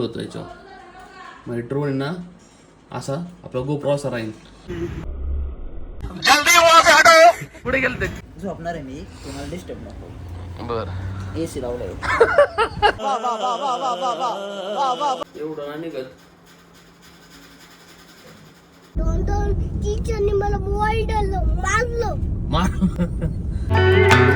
होतं याच्यावर. म्हणजे ड्रोन आहे ना असा आपला गोप्रो असा राहील पुढे गेलं ते झोपणार आहे मी तुम्हाला डिस्टर्ब नको. बर. ए सी लावलंय. एवढं नाही निघत. दोन दोन टीचरने मला मोबाईल मारलं मार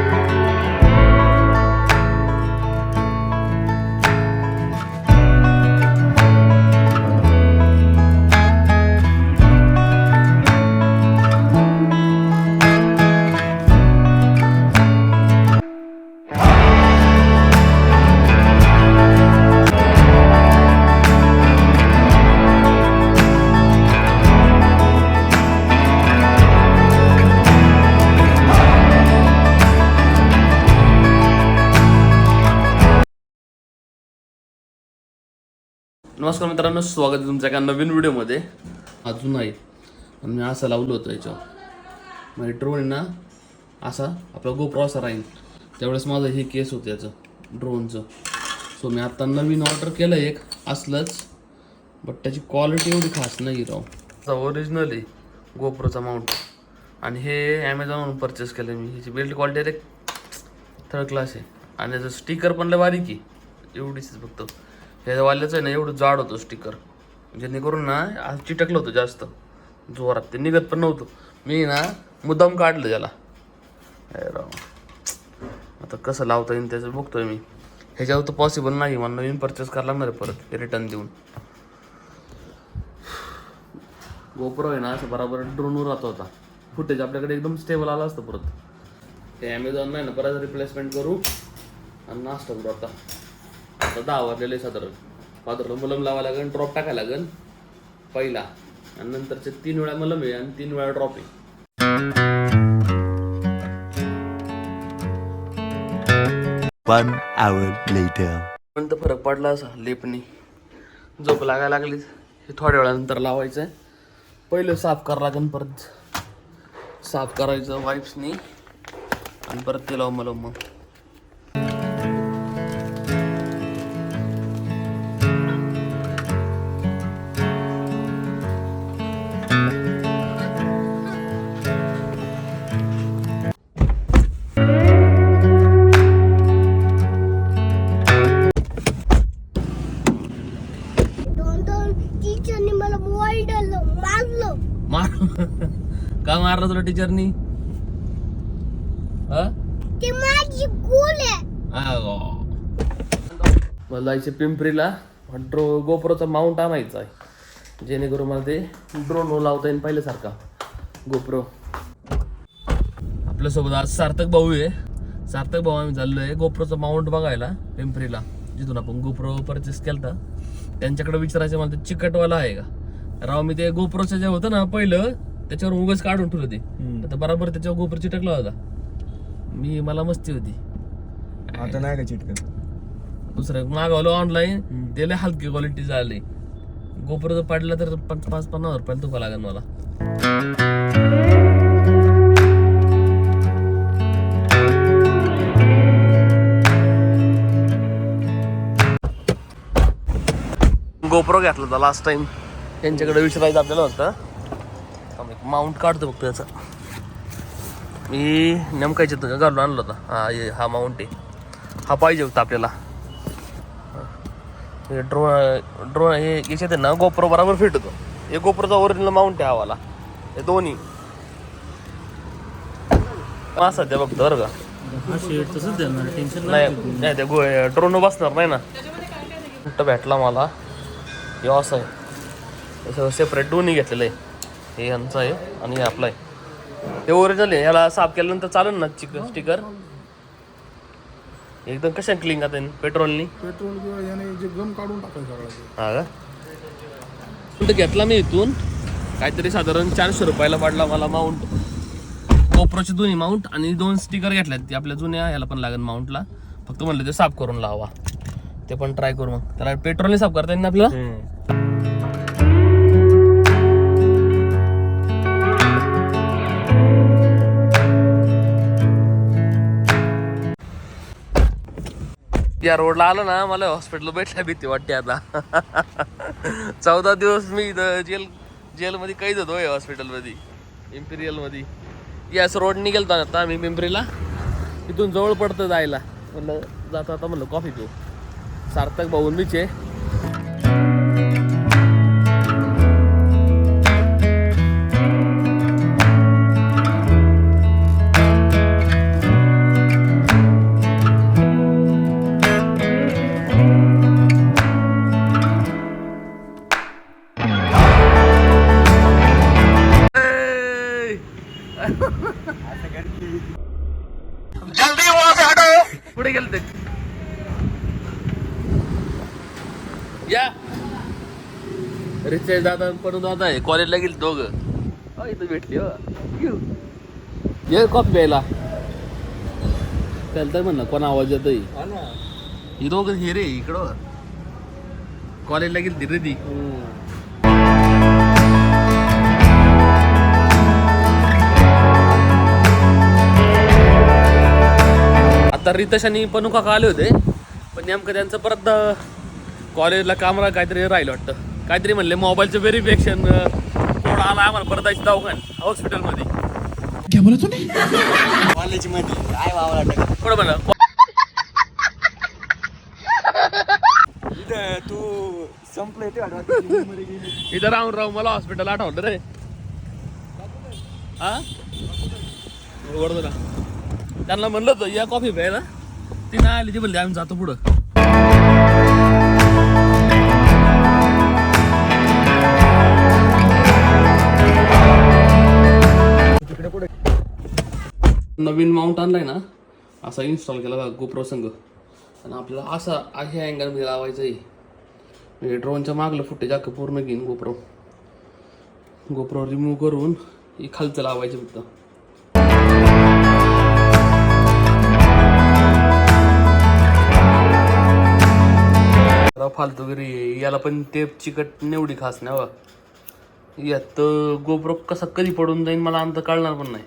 नमस्कार मित्रांनो स्वागत आहे तुमच्या एका नवीन व्हिडिओमध्ये. अजून आहे आणि मी असं लावलं होतं याच्यावर. म्हणजे ड्रोन आहे ना असा आपला गोप्रो असा राहील. त्यावेळेस माझं हे केस होतं याचं ड्रोनचं सो मी आत्ता नवीन ऑर्डर केलं एक असलंच. बट त्याची क्वालिटी एवढी खास नाही राव. ओरिजिनल आहे गोप्रोचा माउंट आणि हे ॲमेझॉनवरून परचेस केलं मी. ह्याची बिल्ड क्वालिटी थर्ड क्लास आहे. आणि याचं स्टिकर पण लय बारीक आहे. एवढीच फक्त. हे वाल्याचं आहे ना एवढं जाड होतं स्टिकर जेणेकरून ना आज चिटकलं होतं जास्त. जोरात. ते निघत पण नव्हतं. मी ना मुद्दाम काढलं त्याला. अरे राव आता कसं लावता येईल त्याचं बघतोय मी. ह्याच्यावर तर पॉसिबल नाही मला नवीन परचेस करायला लागणार आहे परत रिटर्न देऊन. गोप्रो आहे ना असं बरोबर ड्रोनवर राहत होता. फुटेज आपल्याकडे एकदम स्टेबल आला असतं परत. ते ॲमेझॉन नाही ना परत रिप्लेसमेंट करू. आणि नाश्ता करू आता. आता दहा वाजलेले साधारण. पात्र मलम लावा लागेल ड्रॉप टाकायला लागेल. पहिला. आणि नंतरचे तीन वेळा मलम आहे आणि तीन वेळा ड्रॉप आहे. One hour later. पण तर फरक पडला असा लेपनी झोप लागायला लागली हे थोड्या वेळानंतर लावायचं आहे पहिलं साफ करावं लागेल परत. साफ करायचं वाईप्सनी आणि परत ते लावू मला मग. का मारलं तुला टीचरनी हा. मला जायचे पिंपरीला. ड्रो गोप्रोचा माउंट आणायचा आहे. जेणेकरून मला ते ड्रोन लावता येईल पहिल्यासारखा. गोप्रो. आपल्यासोबत आज सार्थक भाऊ आहे. सार्थक भाऊ आम्ही चाललो आहे गोप्रोचा माउंट बघायला पिंपरीला. जिथून आपण गोप्रो परचेस केलता. त्यांच्याकडे विचारायचं मला ते चिकटवाला आहे का? राव मी ते गोप्रोचं जे होतं ना पहिलं त्याच्यावर उगच काढून ठेवलं ते. आता बरोबर त्याच्यावर गोप्रो चिटकला होता. मी मला मस्ती होती. आता नाही का चिटकत? दुसरं मागवलं ऑनलाईन ते लय हलकी क्वालिटी झाली. गोप्रो जर पडला तर पाच पाच पन्नास हजार रुपयाला तुका लागेल मला. गोप्रो घेतला होता लास्ट टाइम त्यांच्याकडे विचारायचं आपल्याला होतं. माउंट काढतो बघ त्याचा. मी नेमका याच्यात घालून आणला होता. हा हे हा माउंट आहे. हा पाहिजे होता आपल्याला. हे ड्रोन ड्रोन हे याच्यात ना गोप्रो बरोबर फिट होतो हे गोप्रोचा ओरिजिनल माउंट आहे हवाला हे दोन्ही. असं ते बघतो बरं का नाही. नाही ते गो ड्रोन बसणार नाही ना. कुठं भेटला मला? हे असं आहे. सगळं सेपरेट दोन्ही घेतलेलं आहे. हे यांचं आहे आणि हे आपलं आहे. हे ओरिजिनल आहे. याला साफ केल्यानंतर चालेल ना चिक स्टिकर एकदम कशा क्लीन आता पेट्रोलनी पेट्रोल किंवा याने जे गम काढून टाकायचं सगळं हा का? घेतला मी इथून? काहीतरी साधारण चारशे रुपयाला पडला मला माउंट गोप्रोचे दोन्ही माउंट आणि दोन स्टिकर घेतल्यात. ते आपल्या जुन्या याला पण लागेल माउंटला फक्त म्हणलं ते साफ करून लावा. ते पण ट्राय करू मग. त्याला पेट्रोलने साफ करता येईल ना आपल्याला? या रोडला आलं ना मला हॉस्पिटल भेटल्या भीती वाटते आता. चौदा दिवस मी इथं जेल जेलमध्ये कैद होतो या हॉस्पिटलमध्ये इम्पिरियलमध्ये याच रोड निघेलता आता आम्ही पिंपरीला. इथून जवळ पडतं जायला. म्हणलं जाता आता म्हणलं कॉफी पिऊ. सार्थक भाऊन मीच आहे. दादा पडून दादा आहे. कॉलेजला गेली दोघं. हो इथं भेटली हो. ये कॉफी प्यायला. त्याला तर म्हणलं कोण आवाज येतोय ही दोघं हे रे इकडं. कॉलेजला गेली रे ती. आता रितेश आणि पनुका का आले होते. पण नेमकं त्यांचं परत कॉलेजला कामरा काहीतरी राहिलं वाटतं. काहीतरी म्हणले मोबाईलचं व्हेरिफिकेशन कोड आला आम्हाला परत जायचं दवाखान हॉस्पिटलमध्ये कॉलेजमध्ये काय वावला टाका कोण म्हणलं? तू संपलं ते इथं राहून राहून मला हॉस्पिटल आठवलं रे. हा? वडोदरा त्यांना म्हणलं होतं या कॉफी प्यायला. ती नाही आली ती म्हणली आम्ही जातो पुढं. नवीन माउंट आणलाय ना असा इन्स्टॉल केला बघा गोप्रो संघ आणि आपल्याला असा अशा अँगलमध्ये लावायचं आहे. म्हणजे ड्रोनच्या मागलं फुटेज अख्खं पूर्ण घेईन गोप्रो गोप्रो रिमूव्ह करून ही खालचं लावायचं फक्त. जरा फालतूगिरी याला पण ते चिकट निवडी खास नाही बा यात गोप्रो कसा कधी पडून जाईन मला अंत कळणार पण नाही.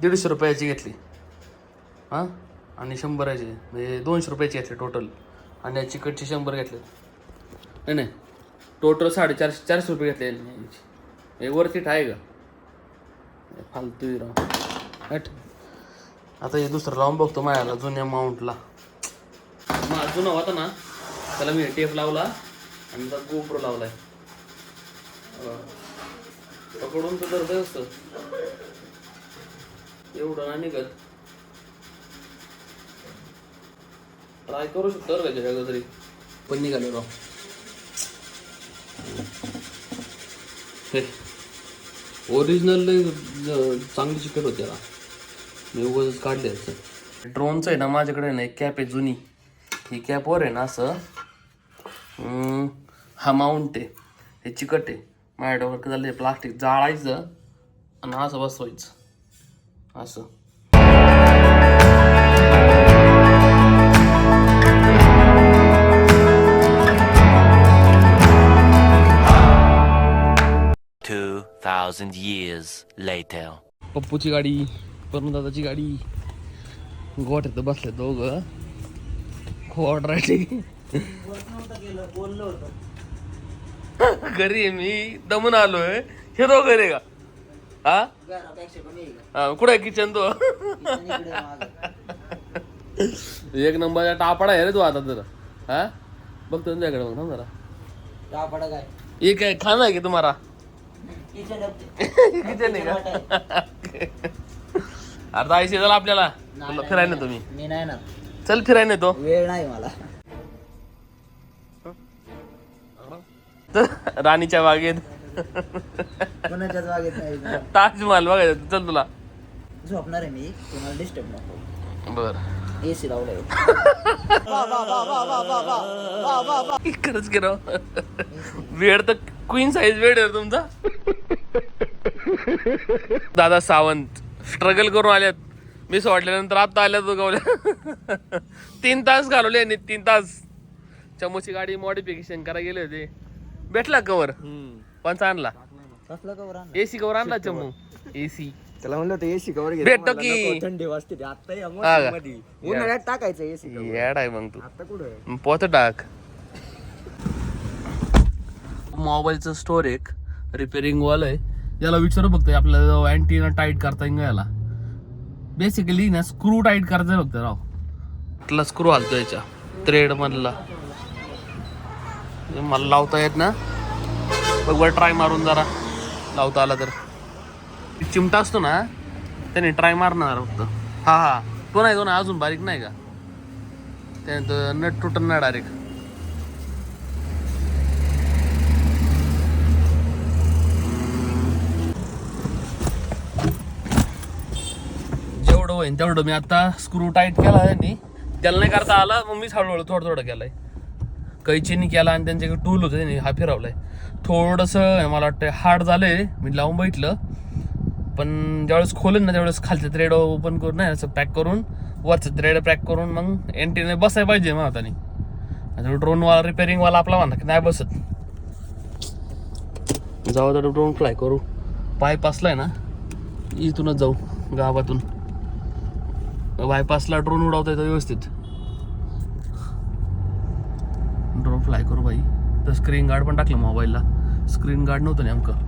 दीडशे रुपयाची घेतली. हां? आणि शंभराची म्हणजे दोनशे रुपयाची घेतली टोटल आणि या चिकटची शंभर घेतले. नाही नाही. टोटल साडेचारशे चारशे रुपये घेतले याची. हे वरती आहे का फालतू राव. आता हे दुसरं लावून बघतो माझ्याला जुन्या माउंटला मग जुना होता ना त्याला मी टेप लावला आणि त्याचा गोप्रो लावलाय. पकडून तर दर्द असतं एवढं नाही निघत. ट्राय करू शकतो बरं का जगात तरी पण निघाले राव. हे. ओरिजिनल चांगली चिकट होते याला. मी उगाच काढले असं ड्रोनचं आहे ना माझ्याकडे ना एक कॅप आहे जुनी. ही कॅपवर आहे ना असं हा माउंट आहे. हे चिकट आहे. माझ्या डोक्यात झालं प्लास्टिक जाळायचं आणि असं बसवायचं. असं. Two thousand years later. पप्पूची गाडी दादाची गाडी. गोठ्यात बसले दोघं. खोड राहिली बोललो होतो घरी मी दमून आलोय. हे दोघं रे का? हा? हा, कुठे किचन तो. एक नंबरचा टापडा आहे रे तू आता तर. हा? बघतो तुझ्याकडे बघ ना जरा. टापडा काय? एक आहे खाना आहे की तुम्हाला? किचन किचन आहे का? अरे जायचं झालं आपल्याला? तुला फिरायला नेतो मी मी नाही ना. चल फिरायला नेतो वेळ नाही मला. तर राणीच्या बागेत कोणाच्याच वागेत नाही ताजमहल बघायचं चल तुला. झोपणार आहे मी. तुम्हाला डिस्टर्ब नको. बर. एसी लावलंय. खरंच की राव. वेळ तर क्वीन साईज वेळ आहे तुमचा. दादा सावंत स्ट्रगल करून आल्यात मी सोडल्यानंतर आता आल्यात उगवल्या तीन तास घालवले यांनी तीन तास. चमूची गाडी मॉडिफिकेशन करायला गेले होते. भेटला कवर पंच आणला. कसलं कवर आणलं? एसी कवर आणला चमू एसी. त्याला म्हणलं होतं एसी कवर घे. भेटतो की. थंडी वाजते ते. आता या हा का? मध्ये उन्हाळ्यात टाकायचं एसी कवर. येड आहे मग तू. आता कुठं? पोत टाक. मोबाईलचं स्टोर एक रिपेअरिंग वाल आहे. याला विचारू बघतोय आपल्याला अँटीना टाईट करता येईल का याला. बेसिकली ना स्क्रू टाईट करायचं फक्त राव. आपला स्क्रू हालतो याच्या. थ्रेड मधला. हे मला लावता येत ना. बघ वर ट्राय मारून जरा. लावता आला तर. चिमटा असतो ना त्याने ट्राय मारणार फक्त. हा हा. तो नाही तो ना अजून बारीक नाही का? त्यानंतर नट तुटन ना डायरेक्ट जेवढं होईन तेवढं मी आता स्क्रू टाईट केला त्यांनी. त्याला नाही करता आला मग मीच हळूहळू थोडं थोडं केलंय. कैचीनी केला आणि त्यांच्याकडे टूल होतं त्यांनी हा फिरवलाय. थोडंसं मला वाटतं हार्ड झालंय मी लावून बघितलं. पण ज्यावेळेस खोलेन ना त्यावेळेस खालचं थ्रेड ओपन करून नाही असं पॅक करून वरचं थ्रेड पॅक करून मग एंटीने बसायला पाहिजे मग हाताने. आता ड्रोनवाला रिपेअरिंगवाला आपला म्हणा की नाही बसत. जाऊ तर ड्रोन फ्लाय करू. बायपासला आहे ना इथूनच जाऊ गावातून. बायपासला ड्रोन उडवता येतो व्यवस्थित ड्रोन फ्लाय करू बाई. तर स्क्रीन गार्ड पण टाकलं मोबाईलला स्क्रीन गार्ड नव्हतं नेमकं.